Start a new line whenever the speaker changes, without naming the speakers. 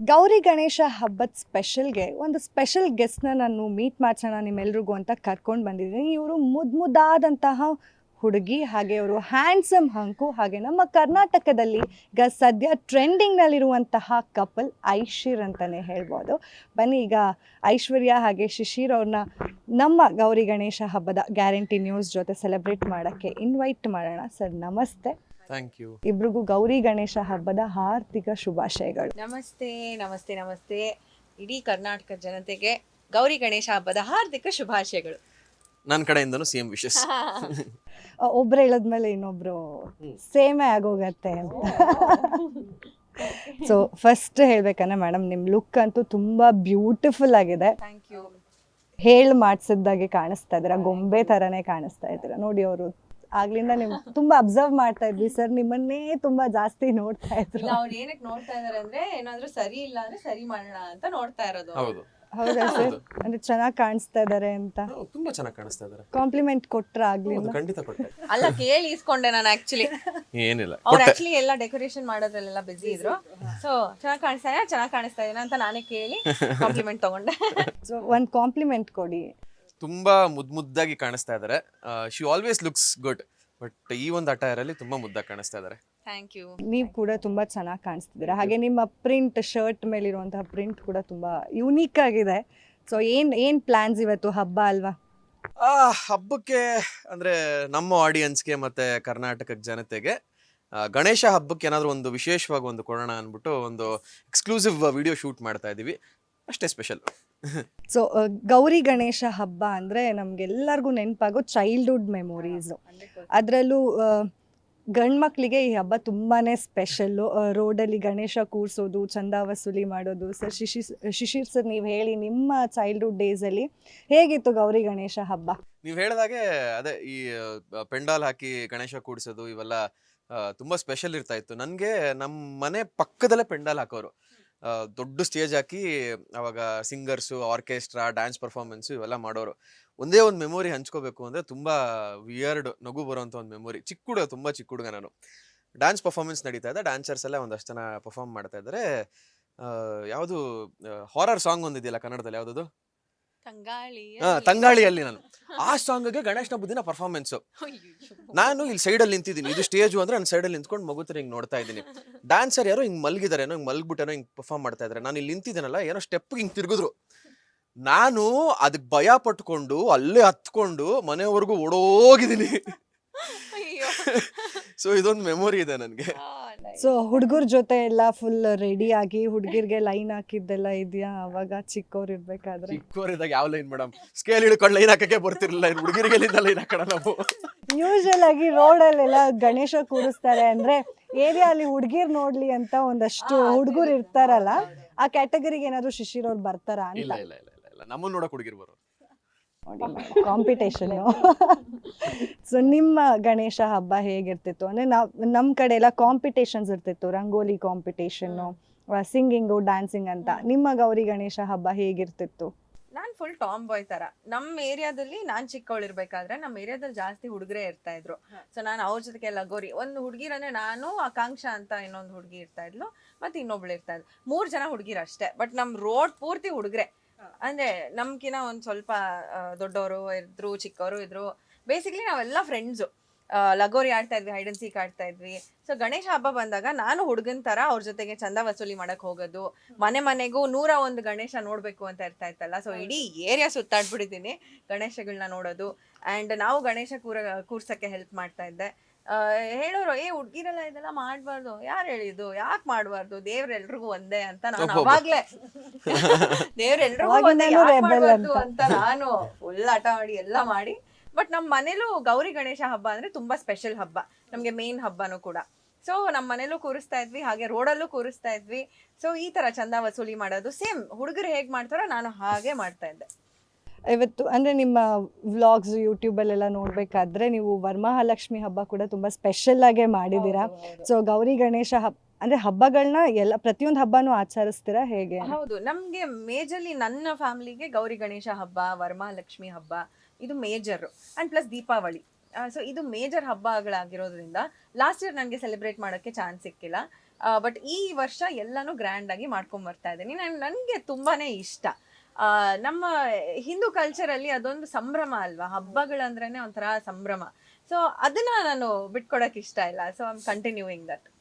ಗೌರಿ ಗಣೇಶ ಹಬ್ಬದ ಸ್ಪೆಷಲ್ಗೆ ಒಂದು ಸ್ಪೆಷಲ್ ಗೆಸ್ಟ್ನ ನಾನು ಮೀಟ್ ಮಾಡ್ಸೋಣ ನಿಮ್ಮೆಲ್ರಿಗೂ ಅಂತ ಕರ್ಕೊಂಡು ಬಂದಿದ್ದೀನಿ. ಇವರು ಮುದ್ ಮುದ್ದಾದಂತಹ ಹುಡುಗಿ ಹಾಗೆ ಅವರು ಹ್ಯಾಂಡ್ಸಮ್ ಹಂಕು ಹಾಗೆ ನಮ್ಮ ಕರ್ನಾಟಕದಲ್ಲಿ ಈಗ ಸದ್ಯ ಟ್ರೆಂಡಿಂಗ್ನಲ್ಲಿರುವಂತಹ ಕಪಲ್ ಐಶಿರ್ ಅಂತಲೇ ಹೇಳ್ಬೋದು. ಬನ್ನಿ ಈಗ ಐಶ್ವರ್ಯ ಹಾಗೆ ಶಿಶಿರ್ ಅವ್ರನ್ನ ನಮ್ಮ ಗೌರಿ ಗಣೇಶ ಹಬ್ಬದ ಗ್ಯಾರಂಟಿ ನ್ಯೂಸ್ ಜೊತೆ ಸೆಲೆಬ್ರೇಟ್ ಮಾಡೋಕ್ಕೆ ಇನ್ವೈಟ್ ಮಾಡೋಣ. ಸರ್, ನಮಸ್ತೆ.
ಥ್ಯಾಂಕ್ ಯು
ಇಬ್ರಿಗೂ ಗೌರಿ ಗಣೇಶ ಹಬ್ಬದ ಹಾರ್ದಿಕ ಶುಭಾಶಯಗಳು.
ನಮಸ್ತೆ ನಮಸ್ತೆ ನಮಸ್ತೆ. ಇಡೀ ಕರ್ನಾಟಕ ಜನತೆಗೆ ಗೌರಿ ಗಣೇಶ ಹಬ್ಬದ ಹಾರ್ದಿಕ ಶುಭಾಶಯಗಳು.
ನನ್ನ ಕಡೆಯಿಂದನೂ ಸೇಮ್ ವಿಶಸ್
ಅ, ಒಬ್ರು ಹೇಳದ್ಮೇಲೆ ಇನ್ನೊಬ್ರು ಸೇಮೇ ಆಗೋಗತ್ತೆ ಅಂತ. ಸೊ ಫಸ್ಟ್ ಹೇಳ್ಬೇಕಂದ್ರೆ ಮೇಡಮ್ ನಿಮ್ ಲುಕ್ ಅಂತೂ ತುಂಬಾ ಬ್ಯೂಟಿಫುಲ್ ಆಗಿದೆ.
ಥ್ಯಾಂಕ್ ಯು
ಹೇಳ್ ಮಾಡ್ಸಿದ್ದಾಗೆ ಕಾಣಿಸ್ತಾ ಇದ್ರ ಗೊಂಬೆ ತರನೇ ಕಾಣಿಸ್ತಾ ಇದ್ದೀರಾ? ನೋಡಿ ಅವರು ಆಗ್ಲಿಂದ ನಿಮ್ ತುಂಬಾ ಅಬ್ಸರ್ವ್ ಮಾಡ್ತಾ ಇದ್ವಿ ಸರ್ ನಿಮ್ಮನ್ನೇ ತುಂಬಾ ಜಾಸ್ತಿ ನೋಡ್ತಾ ಇದ್ರು.
ಅವ್ರು ಏನಕ್ಕೆ ನೋಡ್ತಾ ಇದಾರೆ ಅಂದ್ರೆ ಏನಾದ್ರೂ ಸರಿ ಇಲ್ಲ ಅಂದ್ರೆ ಸರಿ ಮಾಡೋಣ ಅಂತ ನೋಡ್ತಾ ಇರೋದು
ಹೌದು.
ಹೌದಾ ಸರ್ ಅಂದ್ರೆ ಚೆನ್ನಾಗಿ ಕಾಣಿಸ್ತಾ ಇದಾರೆ ಅಂತ.
ಹೌದು, ತುಂಬಾ ಚೆನ್ನಾಗಿ ಕಾಣಿಸ್ತಾ ಇದಾರೆ.
ಕಾಂಪ್ಲಿಮೆಂಟ್ ಕೊಟ್ರ ಆಗ್ಲಿಲ್ಲ
ಹೌದು, ಖಂಡಿತ ಕೊಟ್ಟೆ
ಅಲ್ಲ ಕೇಳಿ ಇಸ್ಕೊಂಡೆ ನಾನು ಆಕ್ಚುಲಿ
ಏನಿಲ್ಲ.
ಅವ್ರು
ಕೊಟ್ಟೆ.
ಆಕ್ಚುಲಿ ಎಲ್ಲ ಡೆಕೋರೇಷನ್ ಮಾಡೋದ್ರಲ್ಲೆಲ್ಲ ಬಿಸಿ ಇದ್ರು. ಸೊ ಚೆನ್ನಾಗಿ ಕಾಣಿಸ್ತಾ ಇದೆ ಚೆನ್ನಾಗಿ ಕಾಣಿಸ್ತಾ ಇದೀನಿ ಅಂತ ನಾನೇ ಕೇಳಿ ಕಾಂಪ್ಲಿಮೆಂಟ್ ತಗೊಂಡೆ.
ಸೊ ಒಂದ್ ಕಾಂಪ್ಲಿಮೆಂಟ್ ಕೊಡಿ.
ತುಂಬಾ ಮುದ್ ಮುದ್ದಾಗಿ ಕಾಣಿಸ್ತಾ ಇದಾರೆ. She always looks good but ಈ ಒಂದು ಅಟೈರ್ ಅಲ್ಲಿ ತುಂಬಾ ಮುದ್ದಾಗಿ ಕಾಣಿಸ್ತಾ ಇದಾರೆ.
ಥ್ಯಾಂಕ್ ಯು
ನೀವು ಕೂಡ ತುಂಬಾ ಚೆನ್ನಾಗಿ ಕಾಣಿಸ್ತಿದ್ದೀರಾ. ಹಾಗೆ ನಿಮ್ಮ ಪ್ರಿಂಟ್ ಶರ್ಟ್ ಮೇಲಿರುವಂತಹ ಪ್ರಿಂಟ್ ಕೂಡ ತುಂಬಾ ಯುನೀಕ್ ಆಗಿದೆ. ಸೊ ಏನ್ ಏನ್ ಪ್ಲಾನ್ಸ್ ಇವತ್ತು? ಹಬ್ಬ ಅಲ್ವಾ?
ಆ ಹಬ್ಬಕ್ಕೆ ಅಂದ್ರೆ ನಮ್ಮ ಆಡಿಯನ್ಸ್ಗೆ ಮತ್ತೆ ಕರ್ನಾಟಕ ಜನತೆಗೆ ಆ, ಗಣೇಶ ಹಬ್ಬಕ್ಕೆ ಏನಾದರೂ ಒಂದು ವಿಶೇಷವಾಗಿ ಒಂದು ಕೊಡೋಣ ಅಂದ್ಬಿಟ್ಟು ಒಂದು ಎಕ್ಸ್ಕ್ಲೂಸಿವ್ ವಿಡಿಯೋ ಶೂಟ್ ಮಾಡ್ತಾ ಇದ್ದೀವಿ ಅಷ್ಟೇ ಸ್ಪೆಷಲ್
ಸೊ ಗೌರಿ ಗಣೇಶ ಹಬ್ಬ ಅಂದರೆ ನಮಗೆಲ್ಲರಿಗೂ ನೆನಪಾಗೋ ಚೈಲ್ಡ್ಹುಡ್ ಮೆಮೊರೀಸು ಅದರಲ್ಲೂ ಗಂಡು ಮಕ್ಕಳಿಗೆ ಈ ಹಬ್ಬ ತುಂಬಾನೇ ಸ್ಪೆಷಲ್ಲು ರೋಡಲ್ಲಿ ಗಣೇಶ ಕೂರಿಸೋದು ಚಂದ ವಸೂಲಿ ಮಾಡೋದು. ಸರ್ ಶಿಶಿ ಶಿಶಿರ್ ಸರ್ ನೀವು ಹೇಳಿ ನಿಮ್ಮ ಚೈಲ್ಡ್ಹುಡ್ ಡೇಸಲ್ಲಿ ಹೇಗಿತ್ತು ಗೌರಿ ಗಣೇಶ ಹಬ್ಬ?
ನೀವು ಹೇಳಿದಾಗೆ ಅದೇ ಈ ಪೆಂಡಾಲ್ ಹಾಕಿ ಗಣೇಶ ಕೂಡಿಸೋದು ಇವೆಲ್ಲ ತುಂಬ ತುಂಬಾ ಸ್ಪೆಷಲ್ ಇರ್ತಾ ಇತ್ತು. ನನಗೆ ನಮ್ಮ ಮನೆ ಪಕ್ಕದಲ್ಲೇ ಪೆಂಡಾಲ್ ಹಾಕೋರು. ದೊಡ್ಡ ಸ್ಟೇಜ್ ಹಾಕಿ ಅವಾಗ ಸಿಂಗರ್ಸು, ಆರ್ಕೆಸ್ಟ್ರಾ, ಡ್ಯಾನ್ಸ್ ಪರ್ಫಾರ್ಮೆನ್ಸು ಇವೆಲ್ಲ ಮಾಡೋರು. ಒಂದೇ ಒಂದು ಮೆಮೊರಿ ಹಂಚ್ಕೋಬೇಕು ಅಂದ್ರೆ ತುಂಬಾ ವಿಯರ್ಡ್ ನಗು ಬರುವಂತ ಒಂದು ಮೆಮೊರಿ. ಚಿಕ್ಕ ಹುಡುಗ, ತುಂಬಾ ಚಿಕ್ಕ ಹುಡುಗ ನಾನು. ಡ್ಯಾನ್ಸ್ ಪರ್ಫಾರ್ಮೆನ್ಸ್ ನಡೀತಾ ಇದೆ. ಡ್ಯಾನ್ಸರ್ಸ್ ಎಲ್ಲ ಒಂದಷ್ಟು ಜನ ಪರ್ಫಾರ್ಮ್ ಮಾಡ್ತಾ ಇದ್ದಾರೆ. ಯಾವುದು ಹಾರರ್ ಸಾಂಗ್ ಒಂದಿದೆಯಲ್ಲ ಕನ್ನಡದಲ್ಲಿ ಯಾವ್ದು
ತಂಗಾಳಿ
ಹಾ ತಂಗಾಳಿಯಲ್ಲಿ ನಾನು. ಆ ಸಾಂಗ್ಗೆ ಗಣೇಶ್ ಹಬ್ಬದಿನ ಪರ್ಫಾರ್ಮೆನ್ಸ್ ನಾನು ಇಲ್ಲಿ ಸೈಡಲ್ಲಿ ನಿಂತಿದ್ದೀನಿ. ಇದು ಸ್ಟೇಜು ಅಂದ್ರೆ ನಾನು ಸೈಡಲ್ಲಿ ನಿಂತ್ಕೊಂಡು ಮಗುತ್ತರ ಹಿಂಗ್ ನೋಡ್ತಾ ಇದ್ದೀನಿ. ಡ್ಯಾನ್ಸರ್ ಯಾರೋ ಹಿಂಗ್ ಮಲ್ಗಿದಾರೇನೋ ಹಿಂಗ್ ಮಲ್ಗ್ಬಿಟ್ಟೇನೋ ಹಿಂಗ್ ಪರ್ಫಾರ್ಮ್ ಮಾಡ್ತಾ ಇದ್ರೆ. ನಾನು ಇಲ್ಲಿ ನಿಂತಿದ್ದೀನಲ್ಲ ಏನೋ ಸ್ಟೆಪ್ ಹಿಂಗ್ ತಿರುಗಿದ್ರು. ನಾನು ಅದಕ್ಕೆ ಭಯ ಪಟ್ಕೊಂಡು ಅಲ್ಲೇ ಹತ್ಕೊಂಡು ಮನೆವರೆಗೂ ಓಡೋಗಿದ್ದೀನಿ. ಸೊ ಇದೊಂದು ಮೆಮೊರಿ ಇದೆ ನನಗೆ.
ಸೊ ಹುಡುಗರ ಜೊತೆ ಎಲ್ಲ ಫುಲ್ ರೆಡಿ ಆಗಿ ಹುಡುಗಿರ್ಗೆ ಲೈನ್ ಹಾಕಿದ್ದೆಲ್ಲ ಇದೆಯಾ? ಅವಾಗ ಚಿಕ್ಕವ್ರು ಇರ್ಬೇಕಾದ್ರೆ.
ಚಿಕ್ಕವರಿದ್ದಾಗ ಯಾವ ಲೈನ್ ಮೇಡಮ್ ಸ್ಕೇಲ್ ಹಿಡ್ಕೊಂಡು ಲೈನ್ ಹಾಕಕ್ಕೆ ಬರ್ತಿರ್ಲಿಲ್ಲ ಹುಡುಗಿರಿಗೆ ಲೈನ್ ಹಾಕೋಣ ನಾವು.
ಯೂಶಲ್ ಆಗಿ ರೋಡಲ್ಲೆಲ್ಲ ಗಣೇಶ ಕೂರಿಸ್ತಾರೆ ಅಂದ್ರೆ ಏರಿಯಾ ಅಲ್ಲಿ ಹುಡುಗಿರ್ ನೋಡ್ಲಿ ಅಂತ ಒಂದಷ್ಟು ಹುಡುಗರು ಇರ್ತಾರಲ್ಲ ಆ ಕ್ಯಾಟಗರಿಗೆ ಏನಾದ್ರು ಶಿಶಿರ್ ಅವ್ರು ಬರ್ತಾರಾ
ಇಲ್ಲ
ಅಂತ
ಇಲ್ಲ ಇಲ್ಲ ಇಲ್ಲ ಇಲ್ಲ. ನಮ್ಮನ್ನ ನೋಡಕ್ ಹುಡುಗಿರ್ ಬರೋರು.
ಕಾಂಪಿಟೇಷನ್ ಸೊ ನಿಮ್ಮ ಗಣೇಶ ಹಬ್ಬ ಹೇಗಿರ್ತಿತ್ತು? ಅಂದ್ರೆ ನಾವ್ ನಮ್ ಕಡೆ ಎಲ್ಲ ಕಾಂಪಿಟೇಷನ್ಸ್ ಇರ್ತಿತ್ತು. ರಂಗೋಲಿ ಕಾಂಪಿಟೇಷನ್ ಸಿಂಗಿಂಗು ಡ್ಯಾನ್ಸಿಂಗ್ ಅಂತ. ನಿಮ್ಮ ಗೌರಿ ಗಣೇಶ ಹಬ್ಬ ಹೇಗಿರ್ತಿತ್ತು?
ನಾನ್ ಫುಲ್ ಟಾಮ್ ಬಾಯ್ ತರ. ನಮ್ ಏರಿಯಾದಲ್ಲಿ ನಾನ್ ಚಿಕ್ಕವಳಿರ್ಬೇಕಾದ್ರೆ ನಮ್ಮ ಏರಿಯಾದಲ್ಲಿ ಜಾಸ್ತಿ ಹುಡುಗರೇ ಇರ್ತಾ ಇದ್ರು. ಸೊ ನಾನು ಅವ್ರ ಜೊತೆಗೆ ಲಗೋರಿ ಒಂದು ಹುಡುಗಿರ್ ಅಂದ್ರೆ ನಾನು ಆಕಾಂಕ್ಷ ಅಂತ ಇನ್ನೊಂದು ಹುಡುಗಿ ಇರ್ತಾ ಇದ್ಲು. ಮತ್ತೆ ಇನ್ನೊಬ್ಳು ಇರ್ತಾ ಇದ್ಲು. ಮೂರ್ ಜನ ಹುಡುಗಿರ್ ಅಷ್ಟೇ ಬಟ್ ನಮ್ ರೋಡ್ ಪೂರ್ತಿ ಹುಡುಗ್ರೆ. ಅಂದ್ರೆ ನಮ್ಕಿನ ಒಂದ್ ಸ್ವಲ್ಪ ದೊಡ್ಡವರು ಇದ್ರು, ಚಿಕ್ಕವರು ಇದ್ರು ಬೇಸಿಕ್ಲಿ ನಾವೆಲ್ಲ ಫ್ರೆಂಡ್ಸು ಲಗೋರಿ ಆಡ್ತಾ ಇದ್ವಿ ಹೈಡ್ ಅಂಡ್ ಸೀಕ್ ಆಡ್ತಾ ಇದ್ವಿ. ಸೊ ಗಣೇಶ ಹಬ್ಬ ಬಂದಾಗ ನಾನು ಹುಡುಗನ್ ತರ ಅವ್ರ ಜೊತೆಗೆ ಚಂದ ವಸೂಲಿ ಮಾಡಕ್ ಹೋಗೋದು. ಮನೆ ಮನೆಗೂ ನೂರ ಒಂದು ಗಣೇಶ ನೋಡ್ಬೇಕು ಅಂತ ಇರ್ತಾ ಇತ್ತಲ್ಲ. ಸೊ ಇಡೀ ಏರಿಯಾ ಸುತ್ತಾಡ್ಬಿಟ್ಟಿದ್ದೀನಿ ಗಣೇಶಗಳನ್ನ ನೋಡೋದು. ಅಂಡ್ ನಾವು ಗಣೇಶ ಕೂರ, ಕೂರ್ಸಕ್ಕೆ ಹೆಲ್ಪ್ ಮಾಡ್ತಾ ಇದ್ದೆ. ಹೇಳೋರು ಏ ಹುಡ್ಗಿರೆಲ್ಲ ಇದೆಲ್ಲ ಮಾಡ್ಬಾರ್ದು. ಯಾರು ಹೇಳಿದ್ದು? ಯಾಕೆ ಮಾಡ್ಬಾರ್ದು? ದೇವ್ರೆಲ್ರಿಗೂ ಒಂದೇ ಅಂತ ನಾನು. ಅವಾಗ್ಲೇ. ದೇವ್ರೆಲ್ರಿಗೂ ಒಂದೇ ಮಾಡ್ಬಾರ್ದು
ಅಂತ.
ಅಂತ ನಾನು ಫುಲ್ ಆಟ ಮಾಡಿ ಎಲ್ಲ ಮಾಡಿ. ಬಟ್ ನಮ್ಮ ಮನೇಲೂ ಗೌರಿ ಗಣೇಶ ಹಬ್ಬ ಅಂದ್ರೆ ತುಂಬಾ ಸ್ಪೆಷಲ್ ಹಬ್ಬ. ನಮ್ಗೆ ಮೇನ್ ಹಬ್ಬನೂ ಕೂಡ. ಸೊ ನಮ್ಮ ಮನೇಲೂ ಕೂರಿಸ್ತಾ ಇದ್ವಿ ಹಾಗೆ ರೋಡಲ್ಲೂ ಕೂರಿಸ್ತಾ ಇದ್ವಿ. ಸೊ ಈ ತರ ಚಂದ ವಸೂಲಿ ಮಾಡೋದು ಸೇಮ್ ಹುಡುಗರು ಹೇಗ್ ಮಾಡ್ತಾರೋ ನಾನು ಹಾಗೆ ಮಾಡ್ತಾ ಇದ್ದೆ.
ಇವತ್ತು ಅಂದ್ರೆ ನಿಮ್ಮ ವ್ಲಾಗ್ಸ್ ಯೂಟ್ಯೂಬಲ್ಲೆಲ್ಲ ನೋಡ್ಬೇಕಾದ್ರೆ ನೀವು ವರಮಹಾಲಕ್ಷ್ಮಿ ಹಬ್ಬ ಕೂಡ ತುಂಬಾ ಸ್ಪೆಷಲ್ ಆಗೇ ಮಾಡಿದೀರಾ ಸೊ ಗೌರಿ ಗಣೇಶ ಹಬ್ಬ ಅಂದ್ರೆ ಹಬ್ಬಗಳನ್ನ ಎಲ್ಲ ಪ್ರತಿಯೊಂದು ಹಬ್ಬನೂ ಆಚರಿಸ್ತೀರಾ ಹೇಗೆ?
ಹೌದು ನಮ್ಗೆ ಮೇಜರ್ಲಿ ನನ್ನ ಫ್ಯಾಮಿಲಿಗೆ ಗೌರಿ ಗಣೇಶ ಹಬ್ಬ ವರಮಹಾಲಕ್ಷ್ಮಿ ಹಬ್ಬ ಇದು major and plus Deepavali. So ಇದು ಮೇಜರ್ ಹಬ್ಬಗಳಾಗಿರೋದ್ರಿಂದ ಲಾಸ್ಟ್ ಇಯರ್ ನನಗೆ ಸೆಲೆಬ್ರೇಟ್ ಮಾಡೋಕ್ಕೆ ಚಾನ್ಸ್ ಸಿಕ್ಕಿಲ್ಲ. ಬಟ್ ಈ ವರ್ಷ ಎಲ್ಲಾನು ಗ್ರ್ಯಾಂಡ್ ಆಗಿ ಮಾಡ್ಕೊಂಡ್ ಬರ್ತಾ ಇದ್ದೀನಿ. ನನ್ ನನ್ಗೆ ತುಂಬಾನೇ ಇಷ್ಟ. ಆ, ನಮ್ಮ ಹಿಂದೂ ಕಲ್ಚರ್ ಅಲ್ಲಿ ಅದೊಂದು ಸಂಭ್ರಮ ಅಲ್ವಾ? ಹಬ್ಬಗಳಂದ್ರೇನೆ ಒಂಥರ ಸಂಭ್ರಮ. ಸೊ ಅದನ್ನ ನಾನು ಬಿಟ್ಕೊಡಕ್ ಇಷ್ಟ ಇಲ್ಲ. So I am continuing that